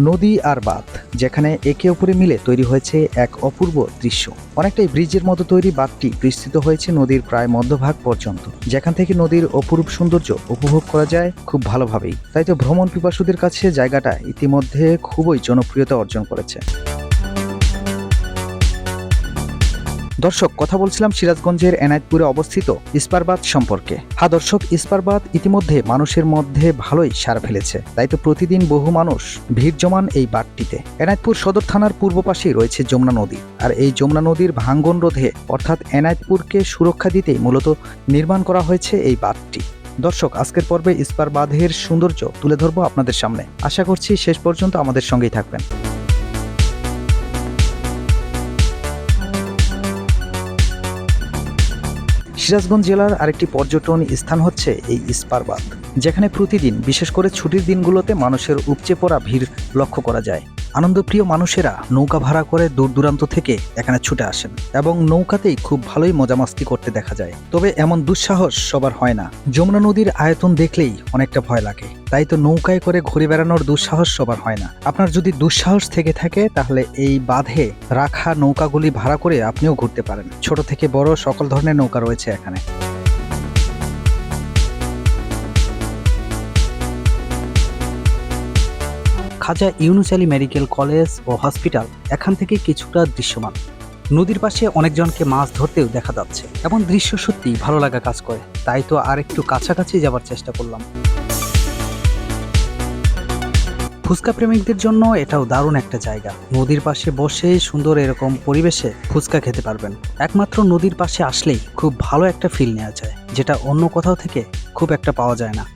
নদী আর বাঁধ, যেখানে একে অপরে মিলে তৈরি হয়েছে এক অপূর্ব দৃশ্য। অনেকটাই ব্রিজের মতো তৈরি বাঁধটি বিস্তৃত হয়েছে নদীর প্রায় মধ্যভাগ পর্যন্ত। যেখান থেকে নদীর অপরূপ সৌন্দর্য উপভোগ করা যায় খুব ভালোভাবেই। তাই তো ভ্রমণ পিপাসুদের কাছে জায়গাটা ইতিমধ্যে খুবই জনপ্রিয়তা অর্জন করেছে। দর্শক, কথা বলছিলাম সিরাজগঞ্জের এনায়েতপুরে অবস্থিত ইস্পারবাদ সম্পর্কে। হ্যাঁ দর্শক, ইস্পারবাদ ইতিমধ্যে মানুষের মধ্যে ভালোই সার ফেলেছে। তাই তো প্রতিদিন বহু মানুষ ভিড় জমান এই বাঁধটিতে। এনায়েতপুর সদর থানার পূর্ব পাশেই রয়েছে যমুনা নদী। আর এই যমুনা নদীর ভাঙ্গন রোধে অর্থাৎ এনায়েতপুরকে সুরক্ষা দিতেই মূলত নির্মাণ করা হয়েছে এই বাঁধটি। দর্শক, আজকের পর্বে ইস্পার বাঁধের সৌন্দর্য তুলে ধরবো আপনাদের সামনে। আশা করছি শেষ পর্যন্ত আমাদের সঙ্গেই থাকবেন। সিরাজগঞ্জ জেলার আরেকটি পর্যটন স্থান হচ্ছে এই ইস্পারবাদ, যেখানে প্রতিদিন, বিশেষ করে ছুটির দিনগুলোতে মানুষের উপচে পড়া ভিড় লক্ষ্য করা যায়। আনন্দপ্রিয় মানুষেরা নৌকা ভাড়া করে দূর দূরান্ত থেকে এখানে ছুটে আসেন এবং নৌকাতেই খুব ভালোই মজামাস্তি করতে দেখা যায়। তবে এমন দুঃসাহস সবার হয় না। যমুনা নদীর আয়তন দেখলেই অনেকটা ভয় লাগে। তাই তো নৌকায় করে ঘুরে বেড়ানোর দুঃসাহস সবার হয় না। আপনার যদি দুঃসাহস থেকে থাকে, তাহলে এই বাঁধে রাখা নৌকাগুলি ভাড়া করে আপনিও ঘুরতে পারেন। ছোট থেকে বড় সকল ধরনের নৌকা রয়েছে এখানে। খাজা ইউনুস আলী মেডিকেল কলেজ ও হসপিটাল এখান থেকে কিছুটা দৃশ্যমান। নদীর পাশে অনেকজনকে মাছ ধরতেও দেখা যাচ্ছে এমন দৃশ্য সত্যি ভালো লাগা কাজ করে, তাই তো আর একটু কাছাকাছি যাবার চেষ্টা করলাম। ফুচকা প্রেমিকদের জন্য এটাও দারুণ একটা জায়গা। নদীর পাশে বসে সুন্দর এরকম পরিবেশে ফুচকা খেতে পারবেন। একমাত্র নদীর পাশে আসলেই খুব ভালো একটা ফিল নেওয়া যায়, যেটা অন্য কোথাও থেকে খুব একটা পাওয়া যায় না।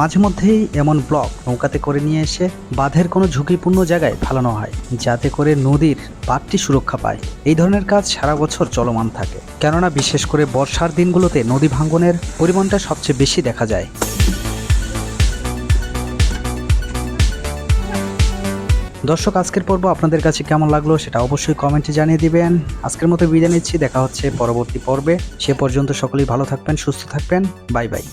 মাঝে মধ্যেই এমন ব্লক নৌকাতে করে নিয়ে এসে বাঁধের কোনো ঝুঁকিপূর্ণ জায়গায় ফেলানো হয়, যাতে করে নদীর বাঁধটি সুরক্ষা পায়। এই ধরনের কাজ সারা বছর চলমান থাকে, কেননা বিশেষ করে বর্ষার দিনগুলোতে নদী ভাঙ্গনের পরিমাণটা সবচেয়ে বেশি দেখা যায়। দর্শক, আজকের পর্ব আপনাদের কাছে কেমন লাগল সেটা অবশ্যই কমেন্টে জানিয়ে দিবেন। আজকের মতো বিদায় নিচ্ছি, দেখা হচ্ছে পরবর্তী পর্বে। সে পর্যন্ত সকলেই ভালো থাকবেন, সুস্থ থাকবেন। Bye bye.